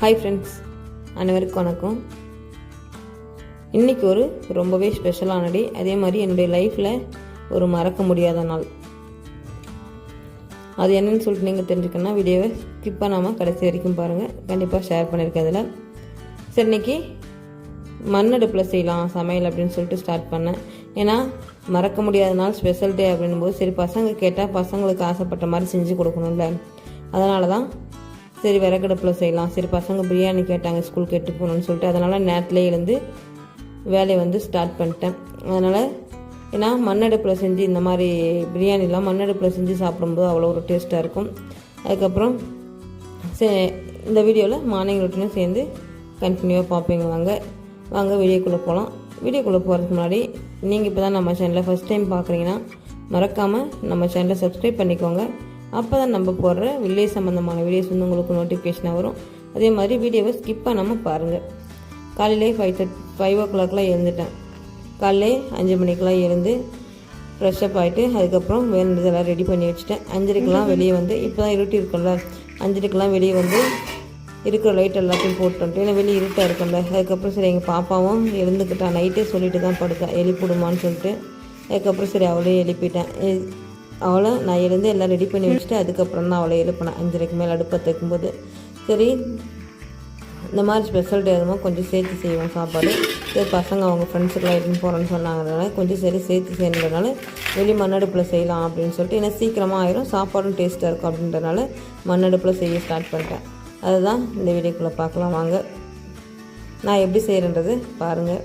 Hi friends அனைவருக்கும் வணக்கம். இன்றைக்கி ஒரு ரொம்பவே ஸ்பெஷலான டே அதே மாதிரி என்னுடைய லைஃப்பில் ஒரு மறக்க முடியாத நாள். அது என்னன்னு சொல்லிட்டு நீங்கள் தெரிஞ்சுக்கணும்னா வீடியோவை ஸ்கிப் பண்ணாமல் கடைசி வரைக்கும் பாருங்கள் கண்டிப்பாக ஷேர் பண்ணியிருக்கேன் அதில் சரி இன்னைக்கு மண்ணடுப்பில் செய்யலாம் சமையல் அப்படின்னு சொல்லிட்டு ஸ்டார்ட் பண்ணேன். ஏன்னா மறக்க முடியாத நாள் ஸ்பெஷல் டே அப்படின்னும் போது சரி பசங்க கேட்டால் பசங்களுக்கு ஆசைப்பட்ட மாதிரி செஞ்சு கொடுக்கணும்ல. அதனால தான் சரி விறகடுப்பில் செய்யலாம். சரி பசங்க பிரியாணி கேட்டாங்க ஸ்கூல் கெட்டு போகணும்னு சொல்லிட்டு. அதனால் நேரத்துலேயே எழுந்து வேலையை வந்து ஸ்டார்ட் பண்ணிட்டேன். அதனால் ஏன்னா மண்ணடுப்பில் செஞ்சு இந்த மாதிரி பிரியாணிலாம் மண்ணடுப்பில் செஞ்சு சாப்பிடும்போது அவ்வளோ ஒரு டேஸ்ட்டாக இருக்கும். அதுக்கப்புறம் சே இந்த வீடியோவில் மார்னிங் ரொட்டீனும் சேர்ந்து கண்டினியூவாக பார்ப்பீங்க. வாங்க வாங்க வீடியோக்குள்ளே போகலாம் வீடியோக்குள்ளே போகிறதுக்கு முன்னாடி நீங்கள் இப்போ தான் நம்ம சேனலில் ஃபஸ்ட் டைம் பார்க்குறீங்கன்னா மறக்காமல் நம்ம சேனலை சப்ஸ்கிரைப் பண்ணிக்கோங்க. அப்போ தான் நம்ம போடுற வில்லேஜ் சம்மந்தமான வீடியோஸ் வந்து உங்களுக்கு நோட்டிஃபிகேஷனாக வரும். அதே மாதிரி வீடியோவை ஸ்கிப் பண்ணாமல் பாருங்கள் காலையிலே ஃபைவ் தேர்ட் ஃபைவ் ஓ கிளாக்லாம் எழுந்துட்டேன். காலையிலே அஞ்சு மணிக்கெலாம் எழுந்து ஃப்ரெஷ் அப் ஆகிட்டு அதுக்கப்புறம் வேணுன்றதெல்லாம் ரெடி பண்ணி வச்சுட்டேன். அஞ்சரைக்கெலாம் வெளியே வந்து இப்போ தான் இருட்டி இருக்கும்ல. அஞ்சரைக்கெலாம் வெளியே வந்து இருக்கிற லைட் எல்லாத்தையும் போட்டு ஏன்னா வெளியே இருட்டாக இருக்கும்ல. அதுக்கப்புறம் சரி எங்கள் பாப்பாவும் எழுந்துக்கிட்டா நைட்டே சொல்லிட்டு தான் படுத்தா எழுப்பிடுமான்னு சொல்லிட்டு அதுக்கப்புறம் சரி அவளே எழுப்பிட்டேன். எ- அவளை நான் எழுந்து எல்லாம் ரெடி பண்ணி வச்சுட்டு அதுக்கப்புறம் தான் அவளை எழுப்பினேன் அஞ்சரைக்கு மேலே அடுப்பை தைக்கும்போது சரி இந்த மாதிரி ஸ்பெஷல் டே அதுமா கொஞ்சம் சேர்த்து செய்வோம் சாப்பாடு. சரி பசங்க அவங்க ஃப்ரெண்ட்ஸுக்கெல்லாம் எடுத்துன்னு போகிறேன்னு சொன்னாங்கனால கொஞ்சம் சரி சேர்த்து செய்யணுன்றதுனால வெளி மண்ணடுப்பில் செய்யலாம் அப்படின்னு சொல்லிட்டு ஏன்னா சீக்கிரமாக ஆயிரும் சாப்பாடும் டேஸ்ட்டாக இருக்கும் அப்படின்றனால மண்ணடுப்பில் செய்ய ஸ்டார்ட் பண்ணிட்டேன். அதுதான் இந்த வீடியோக்குள்ளே பார்க்கலாம் வாங்க. நான் எப்படி செய்கிறேன்றது பாருங்கள்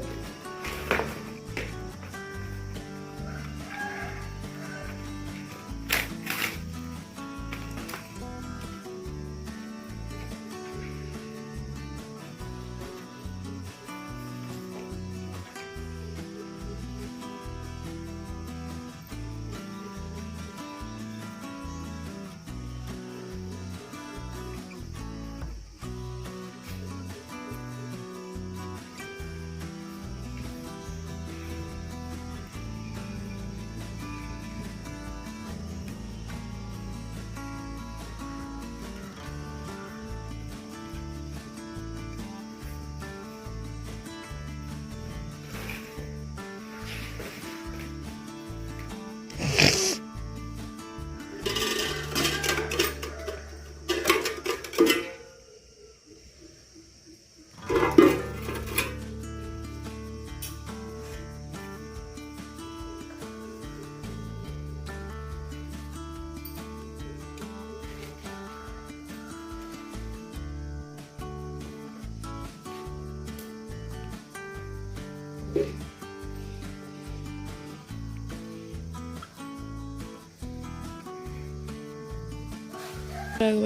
Over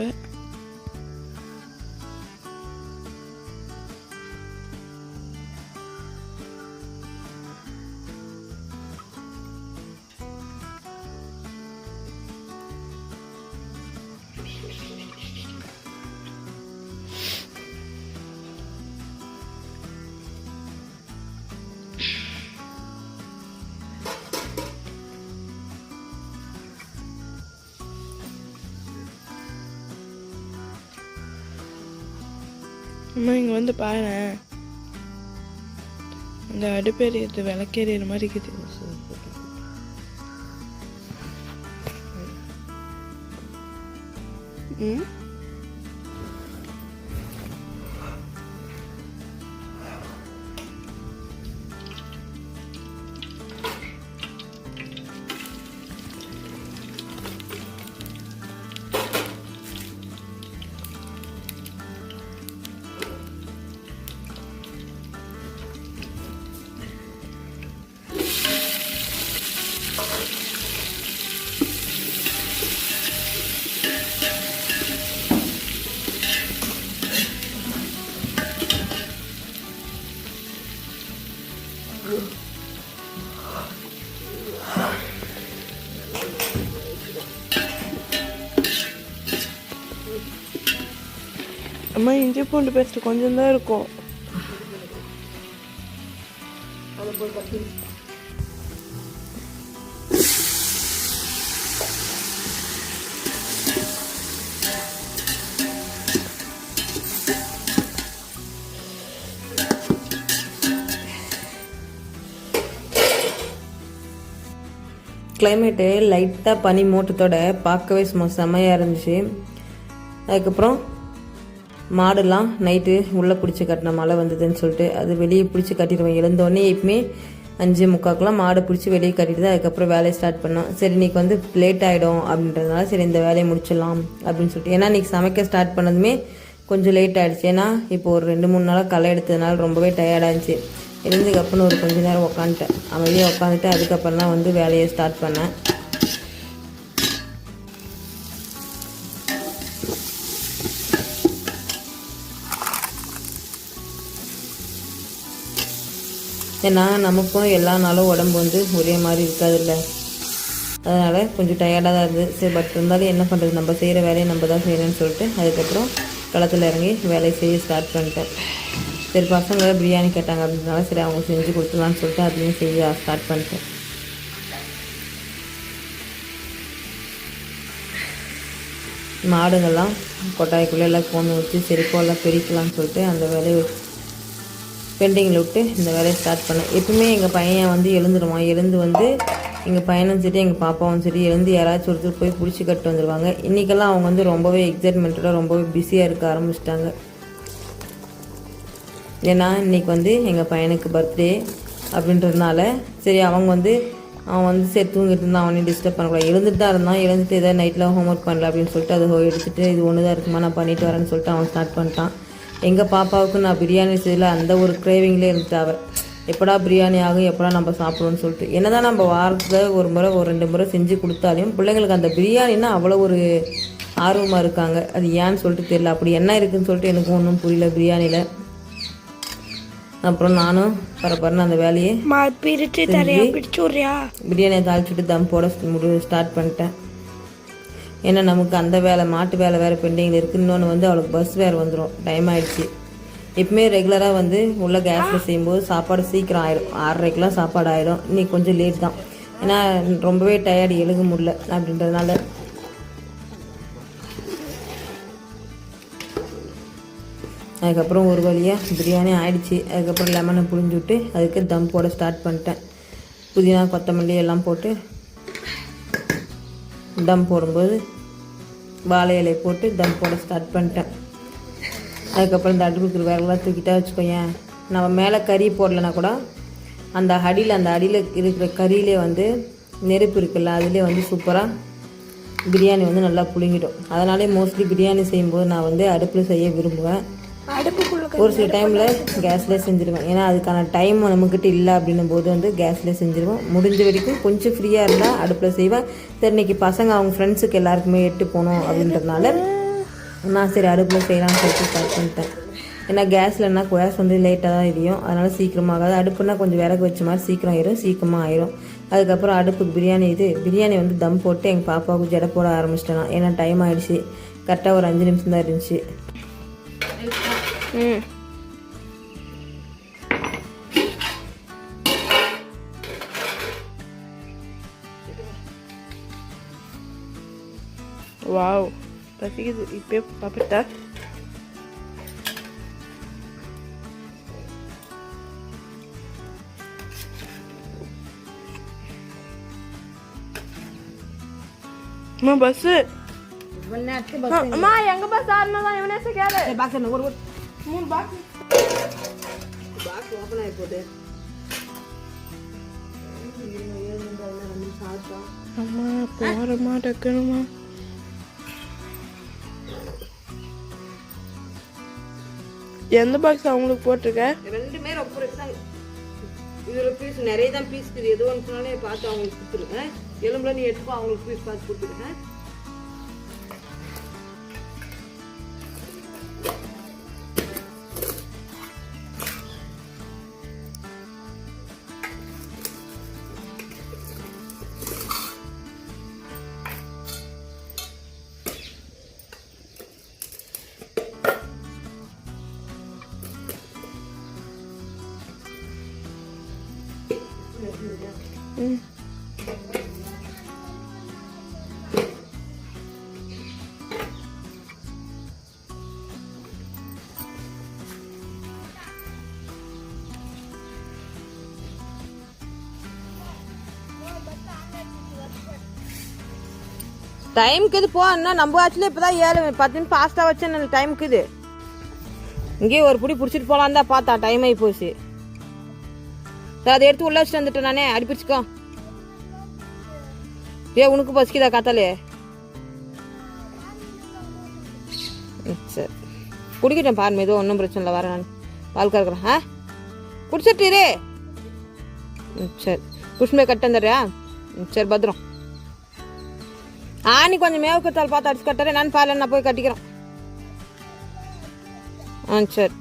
it. அம்மா இங்கே வந்து பாரு அந்த அடுப்பெரியது விளக்கெறியிற மாதிரி இருக்குது. ம்? இஞ்சி பூண்டு பேஸ்ட் கொஞ்சம் தான் இருக்கும். கிளைமேட்டு லைட்டாக பனி மூட்டத்தோட பார்க்கவே சும்மா செம்மையாக இருந்துச்சு. அதுக்கப்புறம் மாடுலாம் நைட்டு உள்ளே பிடிச்சி கட்டின மழை வந்ததுன்னு சொல்லிட்டு அது வெளியே பிடிச்சி கட்டிடுவேன். எழுந்தோடனே எப்பவுமே அஞ்சு முக்காக்கெலாம் மாடு பிடிச்சி வெளியே கட்டிட்டு தான் அதுக்கப்புறம் வேலையை ஸ்டார்ட் பண்ணோம் சரி இன்னைக்கு வந்து லேட் ஆகிடும் அப்படின்றதுனால சரி இந்த வேலையை முடிச்சிடலாம் அப்படின்னு சொல்லிட்டு. ஏன்னா இன்றைக்கி சமைக்க ஸ்டார்ட் பண்ணதுமே கொஞ்சம் லேட் ஆகிடுச்சு ஏன்னா இப்போ ஒரு ரெண்டு மூணு நாளாக களை எடுத்ததுனால ரொம்பவே டயர்டாக இருந்துச்சு. எழுந்ததுக்கப்புறம் ஒரு கொஞ்ச நேரம் உக்காந்துட்டேன். அமைதியாக உட்காந்துட்டு அதுக்கப்புறம் தான் வந்து வேலையை ஸ்டார்ட் பண்ணேன். ஏன்னா நமக்கும் எல்லா நாளும் உடம்பு வந்து ஒரே மாதிரி இருக்காதுல்ல. அதனால் கொஞ்சம் டயர்டாக தான் இருந்தது சரி பட் இருந்தாலும் என்ன பண்ணுறது நம்ம செய்கிற வேலையை நம்ம தான் செய்யணும்னு சொல்லிட்டு அதுக்கப்புறம் களத்தில் இறங்கி வேலையை செய்ய ஸ்டார்ட் பண்ணிட்டேன். சரி பசங்க பிரியாணி கேட்டாங்க அப்படின்றனால சரி அவங்க செஞ்சு கொடுத்துலான்னு சொல்லிட்டு அதையும் செய்ய ஸ்டார்ட் பண்ணிட்டேன். மாடுங்கள்லாம் கொட்டாய்க்குள்ளே எல்லாம் கொண்டு வச்சு செருப்பெல்லாம் பிரிக்கலாம்னு சொல்லிட்டு அந்த வேலையை பெண்டிங்கில் விட்டு இந்த வேலையை ஸ்டார்ட் பண்ணேன். எப்பவுமே எங்கள் பையன் வந்து எழுந்துருவான். எழுந்து வந்து எங்கள் பையனும் சரி எங்கள் பாப்பாவும் சரி எழுந்து யாராச்சும் ஒருத்தர் போய் பிடிச்சி கட்டு வந்துடுவாங்க இன்றைக்கெல்லாம் அவங்க வந்து ரொம்பவே எக்ஸைட்மெண்ட்டோட ரொம்பவே பிஸியாக இருக்க ஆரம்பிச்சிட்டாங்க. ஏன்னா இன்றைக்கி வந்து எங்கள் பையனுக்கு பர்த்டே அப்படின்றதுனால சரி அவங்க வந்து அவன் வந்து சரி தூங்கிட்டு இருந்தான். அவனையும் டிஸ்டர்ப் பண்ணக்கூடாது எழுந்துட்டு தான் இருந்தான். எழுந்துட்டு ஏதாவது நைட்டில் ஹோம்ஒர்க் பண்ணல அப்படின்னு சொல்லிட்டு அதை எடுத்துகிட்டு இது ஒன்று தான் இருக்குமா நான் பண்ணிட்டு வரேன்னு சொல்லிட்டு அவன் ஸ்டார்ட் பண்ணிட்டான். எங்கள் பாப்பாவுக்கு நான் பிரியாணி செய்யல அந்த ஒரு கிரேவிங்லேயே இருந்துட்டு அவ. எப்படா பிரியாணி ஆகும் எப்படா நம்ம சாப்பிடுவோம்னு சொல்லிட்டு. என்னதான் நம்ம வாரத்தில் ஒரு முறை ஒரு ரெண்டு முறை செஞ்சு கொடுத்தாலையும் பிள்ளைங்களுக்கு அந்த பிரியாணின்னா அவ்வளோ ஒரு ஆர்வமாக இருக்காங்க. அது ஏன்னு சொல்லிட்டு தெரியல. அப்படி என்ன இருக்குன்னு சொல்லிட்டு எனக்கு ஒன்றும் புரியல பிரியாணியில். அப்புறம் நானும் பரபரன்னு அந்த வேலையை பிரியாணியை தாளிச்சுட்டு தம் போட முடி ஸ்டார்ட் பண்ணிட்டேன். ஏன்னா நமக்கு அந்த வேலை மாட்டு வேலை வேறு பெண்டிங்கில் இருக்குது இன்னொன்று வந்து அவளுக்கு பஸ் வேறு வந்துடும் டைம் ஆகிடுச்சி எப்பவுமே ரெகுலராக வந்து உள்ள கேஸில் செய்யும்போது சாப்பாடு சீக்கிரம் ஆயிடும் ஆறரைக்கெலாம் சாப்பாடு ஆயிடும் இன்னைக்கு கொஞ்சம் லேட் தான். ஏன்னா ரொம்பவே டயர்டு எழுக முடியல அப்படின்றதுனால. அதுக்கப்புறம் ஒரு வழியாக பிரியாணி ஆயிடுச்சு. அதுக்கப்புறம் லெமனை புழிஞ்சு விட்டு அதுக்கு தம் போட ஸ்டார்ட் பண்ணிட்டேன். புதினா கொத்தமல்லி எல்லாம் போட்டு தம் போடும்போது வாழை இலை போட்டு தம் போட ஸ்டார்ட் பண்ணிட்டேன். அதுக்கப்புறம் இந்த அடுப்புக்கு வேலைலாம் தூக்கிட்டா வச்சுக்கோயேன். நம்ம மேலே கறி போடலைன்னா கூட அந்த அடியில் அந்த அடியில் இருக்கிற கறியிலே வந்து நெருப்பு இருக்குல்ல அதிலே வந்து சூப்பராக பிரியாணி வந்து நல்லா புழுங்கிடும். அதனாலே மோஸ்ட்லி பிரியாணி செய்யும்போது நான் வந்து அடுப்பில் செய்ய விரும்புவேன். அடுப்பு ஒரு சில டைமில் கேஸ்லேயே செஞ்சுருவேன். ஏன்னா அதுக்கான டைம் நம்மக்கிட்ட இல்லை அப்படின்னும் போது வந்து கேஸ்லேயே செஞ்சுருவோம். முடிஞ்ச வரைக்கும் கொஞ்சம் ஃப்ரீயாக இருந்தால் அடுப்பில் செய்வேன். சரி இன்னைக்கு பசங்க அவங்க ஃப்ரெண்ட்ஸுக்கு எல்லாருக்குமே எட்டு போகணும் அப்படின்றதுனால நான் சரி அடுப்பில் செய்யலாம்னு சொல்லிட்டு ஸ்டார்ட் பண்ணிட்டேன். ஏன்னா கேஸ்லன்னா கேஸ் வந்து லேட்டாக தான் எரியும். அதனால் சீக்கிரமாகாது. அடுப்புனா கொஞ்சம் விறகு வச்ச மாதிரி சீக்கிரம் ஆயிரும். சீக்கிரமாக ஆயிரும். அதுக்கப்புறம் அடுப்புக்கு பிரியாணி இது பிரியாணி வந்து தம் போட்டு எங்கள் பாப்பாவுக்கு ஜடை போட ஆரம்பிச்சிட்டேன் ஏன்னா டைம் ஆகிடுச்சு கரெக்டாக ஒரு அஞ்சு நிமிஷம் தான் இருந்துச்சு. ம் வாவ் பசிக்குது இப்போ சாப்பிட்டா அம்மா பஸ்ஸு அம்மா எங்க பஸ் ஆறுனா தான் இவனே கேளு மூணு பாக்ஸ் ஓப்பன் ஆகி போகுது அம்மா போறமா டக்குனுமா எந்த பாக்ஸ் அவங்களுக்கு போட்டிருக்க? ரெண்டுமே ரொம்ப தான். இதில் பீஸ் நிறைய தான் பீஸ் இருக்குது. எது ஒன்று சொன்னாலே பார்த்து அவங்களுக்கு கொடுத்துருங்க. எலும்புல நீ எடுத்துக்கோ அவங்களுக்கு பீஸ் பார்த்து கொடுத்துருங்க. டைமுக்கு இது போ என்ன நம்ம ஆச்சுல இப்பதான் ஏழு பத்து நிமிஷம் ஃபாஸ்ட்டாக வச்சேன் டைமுக்கு இது. இங்கேயே ஒரு புடி பிடிச்சிட்டு போகலான் தான் பார்த்தா டைம் ஆகி போச்சு. சார் அதை எடுத்து உள்ள வச்சுட்டு வந்துட்டேன் நானே. அடிப்பிடிச்சிக்கோ ஏ உனக்கு பசிக்குதா காத்தாலே? ம், சரி. குடிக்கிட்டேன் பாருங்க எதுவும் ஒன்றும் பிரச்சனை இல்லை வரேன் நான். பால் கறக்குறேன். ஆ? குடிச்சிட்டீரே ம் சரி. குஷ்மே கட்டு வந்துடுறியா ம் சரி பத்திரம். ஆணி கொஞ்சம் மேவு பார்த்து அடிச்சு கட்டுறேன். நான் பால் நான் போய் கட்டிக்கிறேன். ஆ சரி.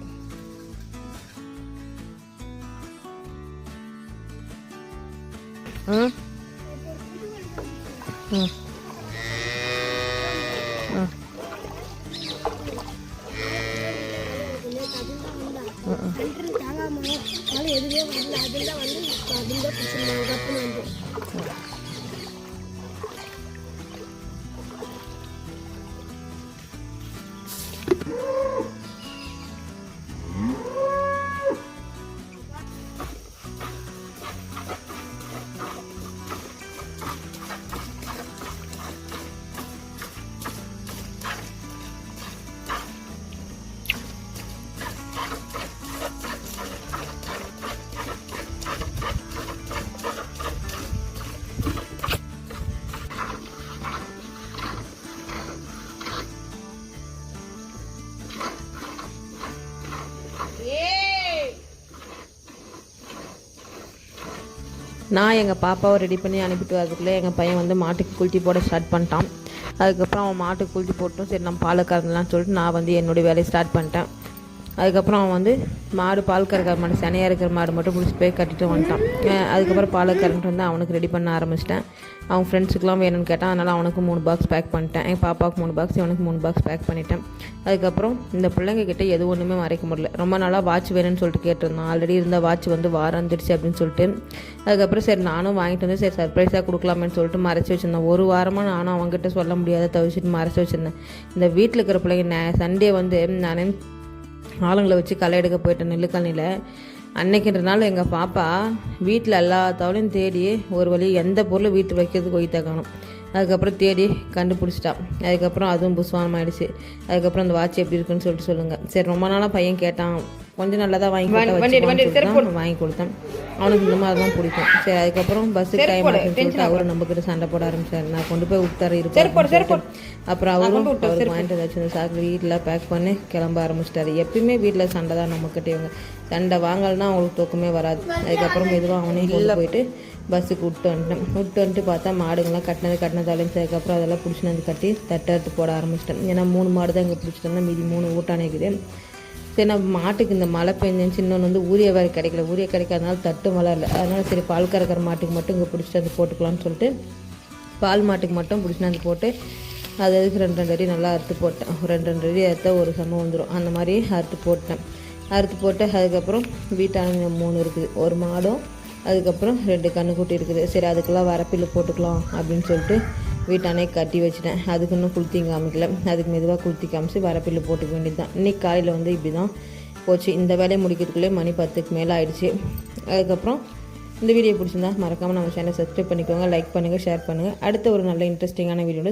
ம். ம். ம். நான் எங்கள் பாப்பாவை ரெடி பண்ணி அனுப்பிட்டு வரதுக்குள்ளே எங்கள் பையன் வந்து மாட்டுக்கு குளித்தி போட ஸ்டார்ட் பண்ணிட்டான். அதுக்கப்புறம் அவன் மாட்டுக்கு குளித்தி போட்டும் சரி நம்ம பாலை கறந்துலாம்னு சொல்லிட்டு நான் வந்து என்னுடைய வேலையை ஸ்டார்ட் பண்ணிட்டேன். அதுக்கப்புறம் அவன் வந்து மாடு பால் கறக்கிற மாடு சனையாக இருக்கிற மாடு மட்டும் பிடிச்சி போய் கட்டிட்டு வந்துட்டான். அதுக்கப்புறம் பால் கறந்துட்டு வந்து அவனுக்கு ரெடி பண்ண ஆரம்பிச்சிட்டேன். அவன் ஃப்ரெண்ட்ஸுக்கெலாம் வேணும்னு கேட்டான். அதனால் அவனுக்கு மூணு பாக்ஸ் பேக் பண்ணிட்டேன். என் பாப்பாவுக்கு மூணு பாக்ஸ் இவனுக்கு மூணு பாக்ஸ் பேக் பண்ணிட்டேன். அதுக்கப்புறம் இந்த பிள்ளைங்க கிட்டே எது ஒன்றுமே மறைக்க முடியல. ரொம்ப நாளாக வாட்ச் வேணும்னு சொல்லிட்டு கேட்டிருந்தான். ஆல்ரெடி இருந்த வாட்ச் வந்து வாரந்துருச்சு அப்படின்னு சொல்லிட்டு. அதுக்கப்புறம் சரி நானும் வாங்கிட்டு வந்து சரி சர்ப்ரைஸாக கொடுக்கலாமேன்னு சொல்லிட்டு மறைச்சி வச்சிருந்தேன். ஒரு வாரமாக நானும் அவங்ககிட்ட சொல்ல முடியாத தவிச்சிட்டு மறைச்சி வச்சிருந்தேன். இந்த வீட்டில் இருக்கிற பிள்ளைங்க சண்டே வந்து நான் ஆளுங்களை வச்சு களை எடுக்க போயிட்டேன் நெல்லுக்கல்னியில் அன்னைக்குன்றனால எங்கள் பாப்பா வீட்டில் எல்லா தவளையும் தேடி ஒரு வழி எந்த பொருளும் வீட்டு வைக்கிறதுக்கு ஒய்த்தா காணும். அதுக்கப்புறம் தேடி கண்டுபிடிச்சிட்டா. அதுக்கப்புறம் அதுவும் புஸ்வானமாயிடுச்சு. அதுக்கப்புறம் அந்த வாட்ச் எப்படி இருக்குன்னு சொல்லிட்டு சொல்லுங்கள் சரி ரொம்ப நாளாக பையன் கேட்டான். கொஞ்சம் நல்லா தான் வாங்கி வாங்கி கொடுத்தேன். அவனுக்கு இந்த மாதிரி தான் பிடிக்கும். சரி அதுக்கப்புறம் பஸ்ஸுக்கு டைம் அவரும் நம்ம கிட்ட சண்டை போட ஆரம்பிச்சாரு. நான் கொண்டு போய் விட்டாரு இருப்பாரு அப்புறம் அவரும் அவருக்கு வாங்கிட்டு இந்த சாக்கு வீட்டில் பேக் பண்ணி கிளம்ப ஆரம்பிச்சிட்டாரு. எப்பயுமே வீட்டில் சண்டை தான் நம்மக்கிட்ட இவங்க. சண்டை வாங்கலைன்னா அவங்களுக்கு தூக்கமே வராது. அதுக்கப்புறம் மெதுவாக அவனையும் கொண்டு போயிட்டு பஸ்ஸுக்கு விட்டு வந்துட்டேன். விட்டு வந்துட்டு பார்த்தா மாடுங்கள்லாம் கட்டினது கட்டினது அதுக்கப்புறம் அதெல்லாம் பிடிச்சிட்டு வந்து கட்டி தட்டை எடுத்து போட ஆரம்பிச்சிட்டேன். ஏன்னா மூணு மாடு தான் இங்கே பிடிச்சிட்டோம்னா மீதி மூணு ஊட்டானேக்குது சரி நம்ம மாட்டுக்கு இந்த மழை பெஞ்சிச்சு இன்னொன்று வந்து ஊரிய வேறு கிடைக்கல. ஊரிய கிடைக்காதனால தட்டு மழை இல்லை அதனால சரி பால் கறக்கிற மாட்டுக்கு மட்டும் இங்கே பிடிச்சிட்டு வந்து போட்டுக்கலாம்னு சொல்லிட்டு பால் மாட்டுக்கு மட்டும் பிடிச்சிட்டு வந்து போட்டு அது அதுக்கு ரெண்டு ரெண்டு அடி நல்லா அறுத்து போட்டேன். ஒரு ரெண்டு ரெண்டு அடி அறுத்தா ஒரு சமம் வந்துடும் அந்த மாதிரி அறுத்து போட்டேன். அறுத்து போட்டு அதுக்கப்புறம் வீட்டான மூணு இருக்குது. ஒரு மாடும் அதுக்கப்புறம் ரெண்டு கண்ணுக்குட்டி இருக்குது. சரி அதுக்கெல்லாம் வரப்பில் போட்டுக்கலாம் அப்படின்னு சொல்லிட்டு வீட்டானே கட்டி வச்சுட்டேன். அதுக்கு இன்னும் குளுத்தி காமிக்கல. அதுக்கு மெதுவாக குளுத்தி காமிச்சு வரப்பில் போட்டுக்க வேண்டியது தான் இன்றைக்கி காலையில் வந்து இப்படி தான் போச்சு. இந்த வேலையை முடிக்கிறதுக்குள்ளே மணி பத்துக்கு மேலே ஆயிடுச்சு. அதுக்கப்புறம் இந்த வீடியோ பிடிச்சிருந்தா மறக்காமல் நம்ம சேனலை சப்ஸ்கிரைப் பண்ணிக்கோங்க லைக் பண்ணுங்கள் ஷேர் பண்ணுங்கள் அடுத்த ஒரு நல்ல இன்ட்ரெஸ்டிங்கான வீடியோட